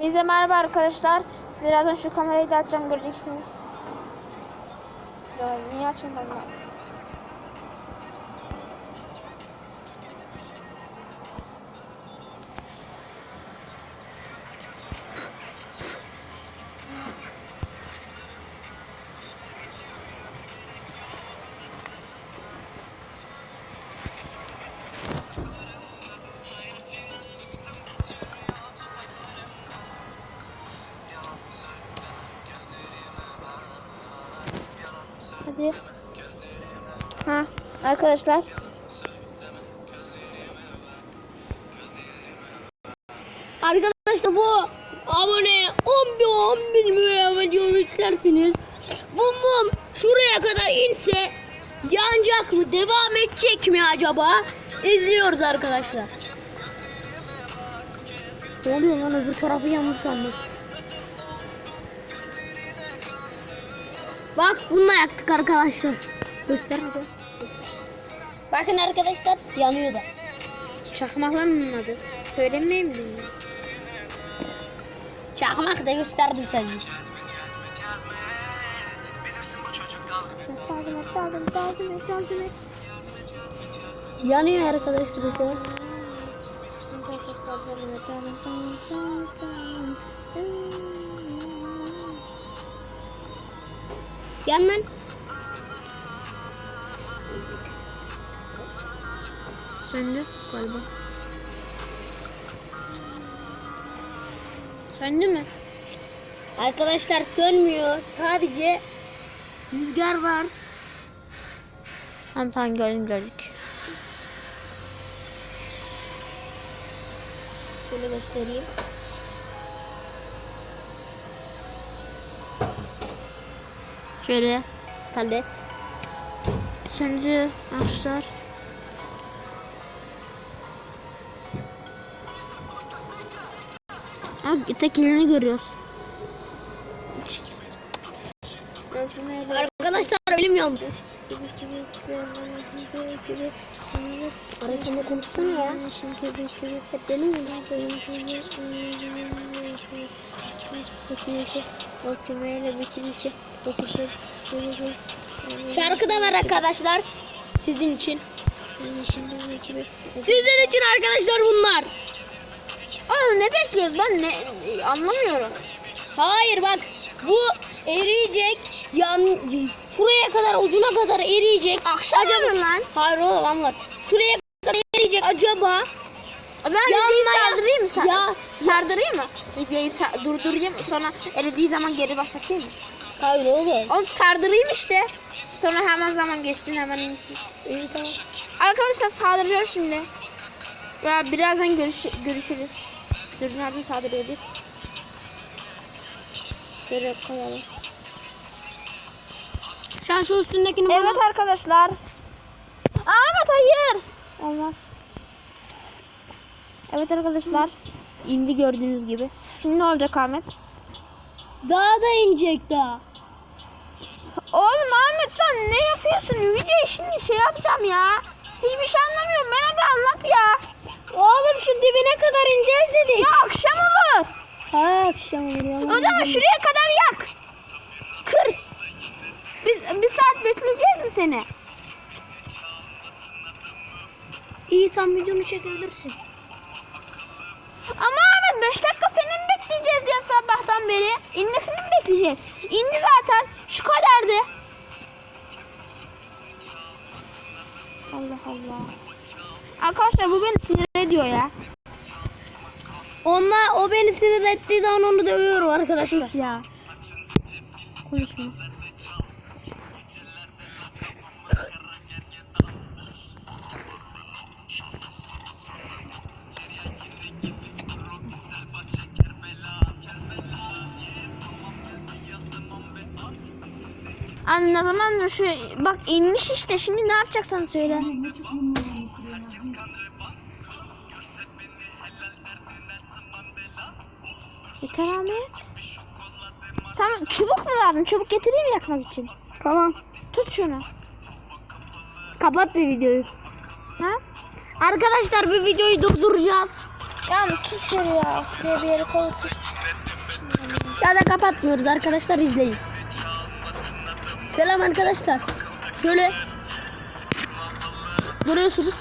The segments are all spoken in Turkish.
Bize merhaba arkadaşlar. Birazdan şu kamerayı da açacağım göreceksiniz. Ya niye açayım ben Hadi. Ha arkadaşlar. Arkadaşlar bu abone 10 bin 10 bin video yüklersiniz. Bu mum şuraya kadar inse yanacak mı? Devam edecek mi acaba? İzliyoruz arkadaşlar. Ne oluyor lan öbür tarafı yanmış sandım. Bak bununla yaktık arkadaşlar. Göster hadi. Bakın arkadaşlar yanıyor da. Çakmakların adı. Söylemeyeyim mi? Çakmak da gösterdim sana. Yanıyor arkadaşlar şu an. Yan lan. Söndü galiba. Söndü mü? Arkadaşlar sönmüyor. Sadece rüzgar var. Tamam tamam gördüm gördük. Şöyle göstereyim. Şöyle Tablet. söndü arkadaşlar. Abi tek elini görüyoruz. Arkadaşlar bilmiyorum. Arasında konuşsana ya. Hep benim Şarkı da var arkadaşlar. Sizin için. Sizin için arkadaşlar bunlar. Oğlum ne bekliyoruz ben ne anlamıyorum. Hayır bak bu eriyecek. Yan, şuraya kadar ucuna kadar eriyecek. Akşam olur lan. Hayır oğlum anlat. Şuraya kadar eriyecek acaba. O zaman mı? Sar Ya. Sardırayım mı? Videoyu sa- durdurayım sonra eridiği zaman geri başlatayım mı? Hayır oğlum. Onu sardırayım işte. Sonra hemen zaman geçsin hemen. İyi tamam. Arkadaşlar saldıracağım şimdi. Ya birazdan görüş görüşürüz. Dur nereden saldırıyordu? Şöyle koyalım. Sen şu üstündekini Evet arkadaşlar. Ahmet hayır. Olmaz. Evet arkadaşlar. İndi gördüğünüz gibi. Şimdi ne olacak Ahmet? Daha da inecek daha. Oğlum Ahmet sen ne yapıyorsun? Video şimdi şey yapacağım ya. Hiçbir şey anlamıyorum. Bana bir anlat ya. Oğlum şu dibine kadar ineceğiz dedik. Ya akşam olur. Ha akşam oluyor. O zaman şuraya kadar yak. Kır. Biz bir saat bekleyeceğiz mi seni? İyi sen videonu çekebilirsin. Ama Ahmet 5 dakika seni mi bekleyeceğiz ya sabahtan beri? İnmesini mi bekleyeceğiz? İndi zaten. Şu kadardı. Allah Allah. Arkadaşlar bu beni sinir ediyor ya. Onunla o beni sinir ettiği zaman onu dövüyorum arkadaşlar. Sus ya. Konuşma. Anne ne zaman şu bak inmiş işte şimdi ne yapacaksan söyle. Yeter Ahmet. Sen çubuk mu lazım? Çubuk getireyim mi yakmak için? Tamam. Tut şunu. Kapat bir videoyu. Ha? Arkadaşlar bir videoyu durduracağız. Ya tut şöyle ya. Şuraya bir yere koy. Ya da kapatmıyoruz arkadaşlar izleyin. Selam arkadaşlar. Şöyle görüyorsunuz.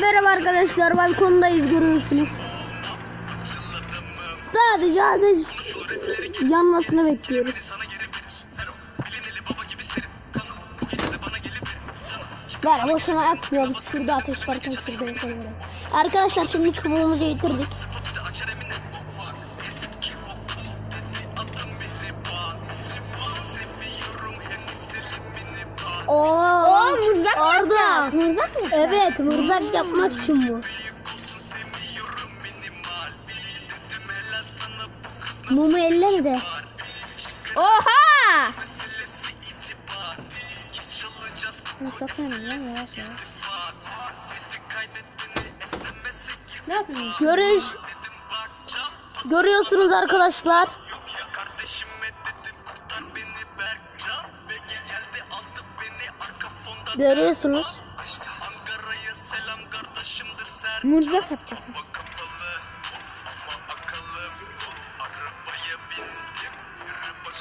Merhaba arkadaşlar balkondayız görüyorsunuz. Sadece sadece yanmasını bekliyoruz. Ver boşuna atmıyor. Şurada ateş varken şurada. Arkadaşlar şimdi çubuğumuzu getirdik. Oo, Oo, mızrak mı Arda. yapacağız? Mızrak mı? Evet mızrak yapmak için bu. Mumu elleme de. Oha! Çok önemli yavaş. Ne yapıyorsun? Görüş. Görüyorsunuz arkadaşlar. Görüyorsunuz. Mızrak yapacak.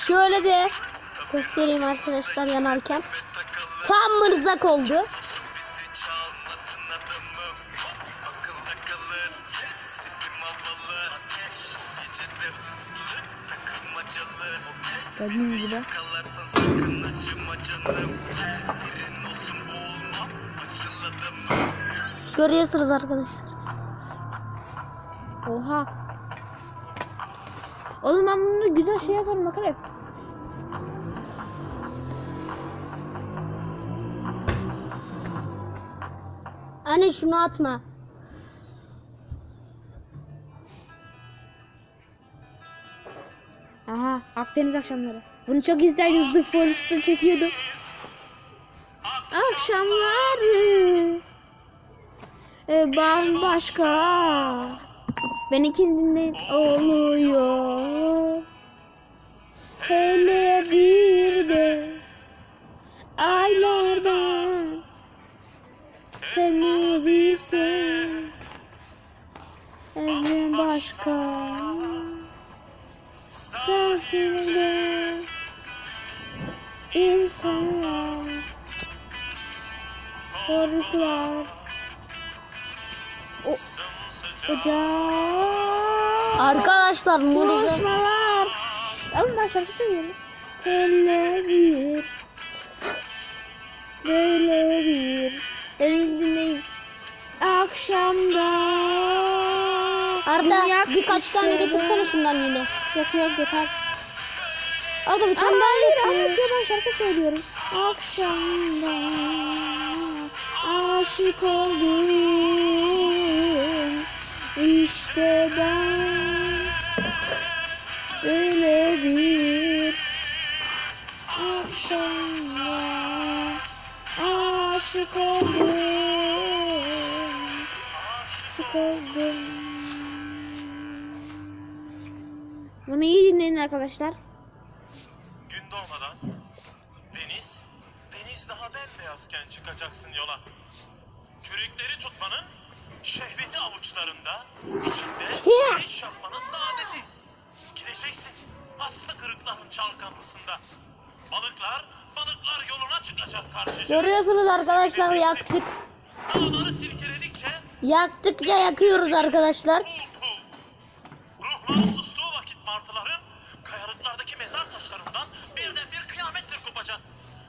Şöyle de göstereyim arkadaşlar yanarken. Tam mırzak oldu. Gördüğünüz gibi. Görüyorsunuz arkadaşlar. Oha. Oğlum ben bunu güzel şey yaparım bakar hep. Anne şunu atma. Aha Akdeniz akşamları. Bunu çok izlerdiniz. The Forest'ta çekiyordum. E, bambaşka. Ben ikindinde oluyor. Hele bir de aylardan temiz ise evren başka. Sahilde insanlar Korklar O Ocak Arkadaşlar. Konuşmalar Oğlum ben şarkı söylüyorum Hele bir Böyle bir Beni dinleyin Akşamda Arda birkaç tane getirsene şundan yine. Yok yok yeter. Arada bir tane daha hayır ama ya ben şarkı söylüyorum. Akşamda aşık oldum. İşte ben öyle bir akşamda aşık oldum. Aşık oldum. Bunu iyi dinleyin arkadaşlar. Gün doğmadan deniz, deniz daha bembeyazken çıkacaksın yola. Kürekleri tutmanın şehveti avuçlarında, içinde iş yapmanın saadeti. Gideceksin hasta kırıkların çalkantısında. Balıklar, balıklar yoluna çıkacak karşıca. Görüyorsunuz arkadaşlar yaktık. Dağları silkeledikçe Yaktıkça yakıyoruz arkadaşlar. pul pul. Ruhları sustuğu vakit martıların kayalıklardaki mezar taşlarından birden bir kıyamettir kopacak.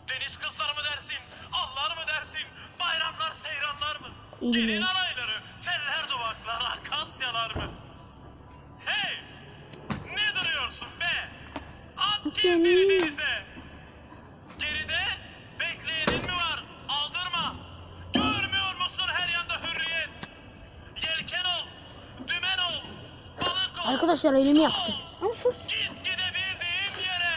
Deniz kızlar mı dersin, Allah mı dersin, bayramlar seyranlar mı? Gelin alayları, Denize. Geride bekleyenin mi var? Aldırma. Görmüyor musun her yanda hürriyet? Yelken ol, dümen ol, balık ol. Arkadaşlar elimi yaktım. Git gidebildiğin yere.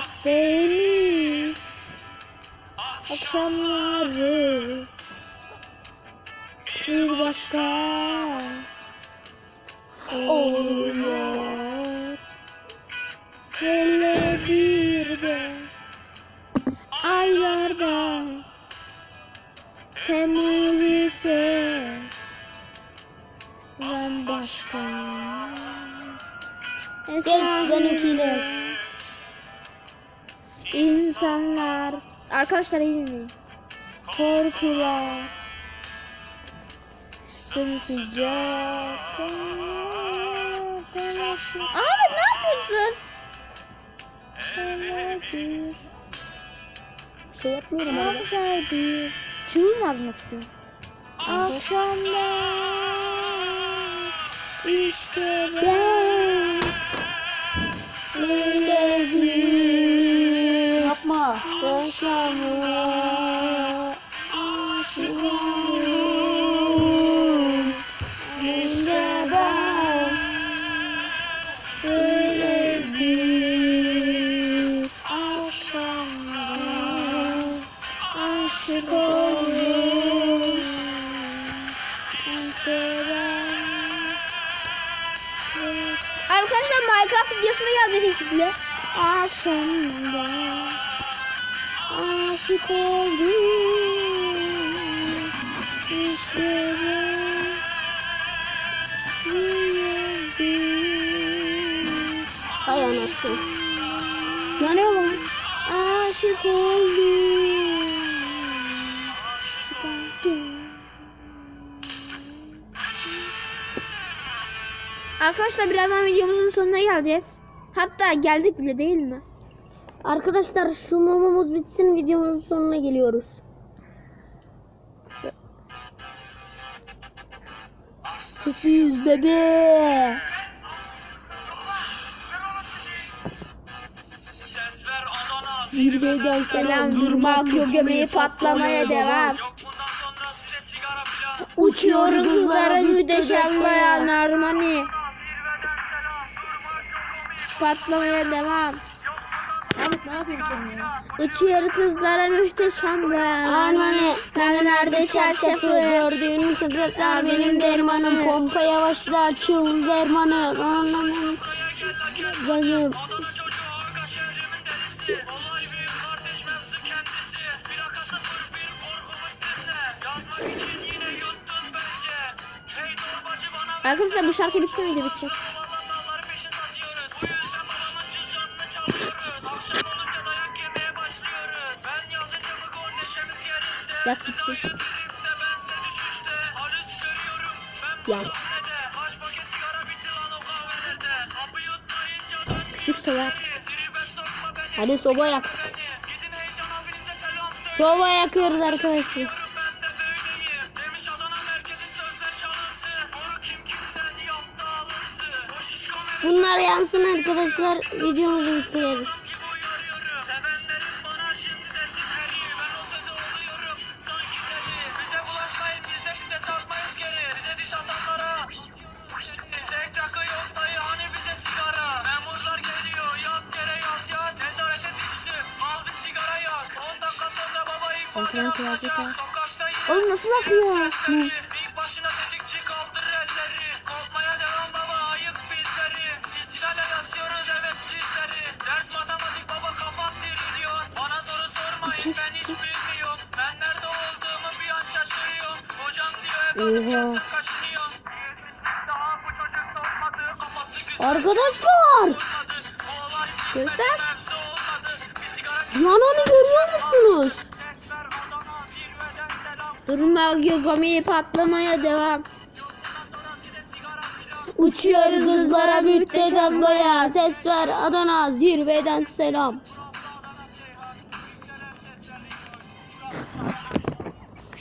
Akdeniz akşamları bir başka oluyor. Hele bir de aylardan ise ben başka benimkiyle. İnsanlar Arkadaşlar iyi dinleyin Korkular Sımsıcak Ahmet ne yapıyorsun? Ellerimi Şey yapmıyorum abi. Güzel bir Çığır mı almak istiyorum? Akşamlar işte ben Öyle bir Yapma. Yaşamaya videosuna gelecek ekiple. Akşamda aşık oldum. İşte. Hay anasını. Yanıyor mu? Aşık oldum. Arkadaşlar birazdan videomuzun sonuna geleceğiz. Hatta geldik bile değil mi? Arkadaşlar şu mumumuz bitsin videomuzun sonuna geliyoruz. Siz bebe. Ses ver Adana Zirveden Selam durmak yok göbeği patlamaya devam. Yok bundan sonra size sigara filan Uçuyor kızlara müdeşem Patlamaya devam. Ahmet ne yapıyorsun ya? Uçuyor kızlara muhteşem bayan Armani. Nerede çarşafı Gördüğün kıvırcıklar benim dermanım. Pompa yavaşla açıl dermanım. Anlamam. Buraya gel la gel Canım. Adana çocuğu Kapı yutmayınca dönmüyor Küçük beni Hadi soba yak. Soba yakıyoruz arkadaşlar. ben de böyleyim Demiş Adana kaçınıyorsun Daha bu çocuk sormadı Kafası güzel. Arkadaşlar. Göster. Yananı görüyor musunuz? Durma gögomi patlamaya devam. Yok bundan sonra size sigara filan Uçuyor kızlara müttedat baya. Ses ver Adana zirveden selam.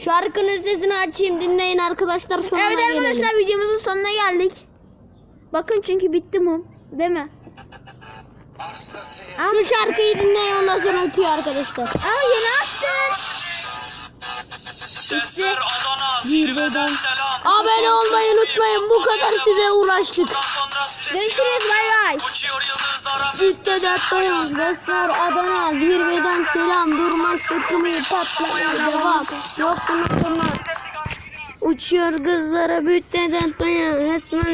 Şarkının sesini açayım dinleyin arkadaşlar sonuna Evet gelelim. arkadaşlar videomuzun sonuna geldik. Bakın çünkü bitti mum. Değil mi? Şu şarkıyı dinleyin ondan sonra ötüyor arkadaşlar. Aa yeni açtım. Adana zirveden selam Abone olmayı unutmayın bu kadar size uğraştık. Görüşürüz bay bay. Dayan. Ses ver Adana zirveden selam. Durmak tıkımı patlamaya devam. Yok bundan sonra. Uçuyor kızlara müttedat dayan. Resmen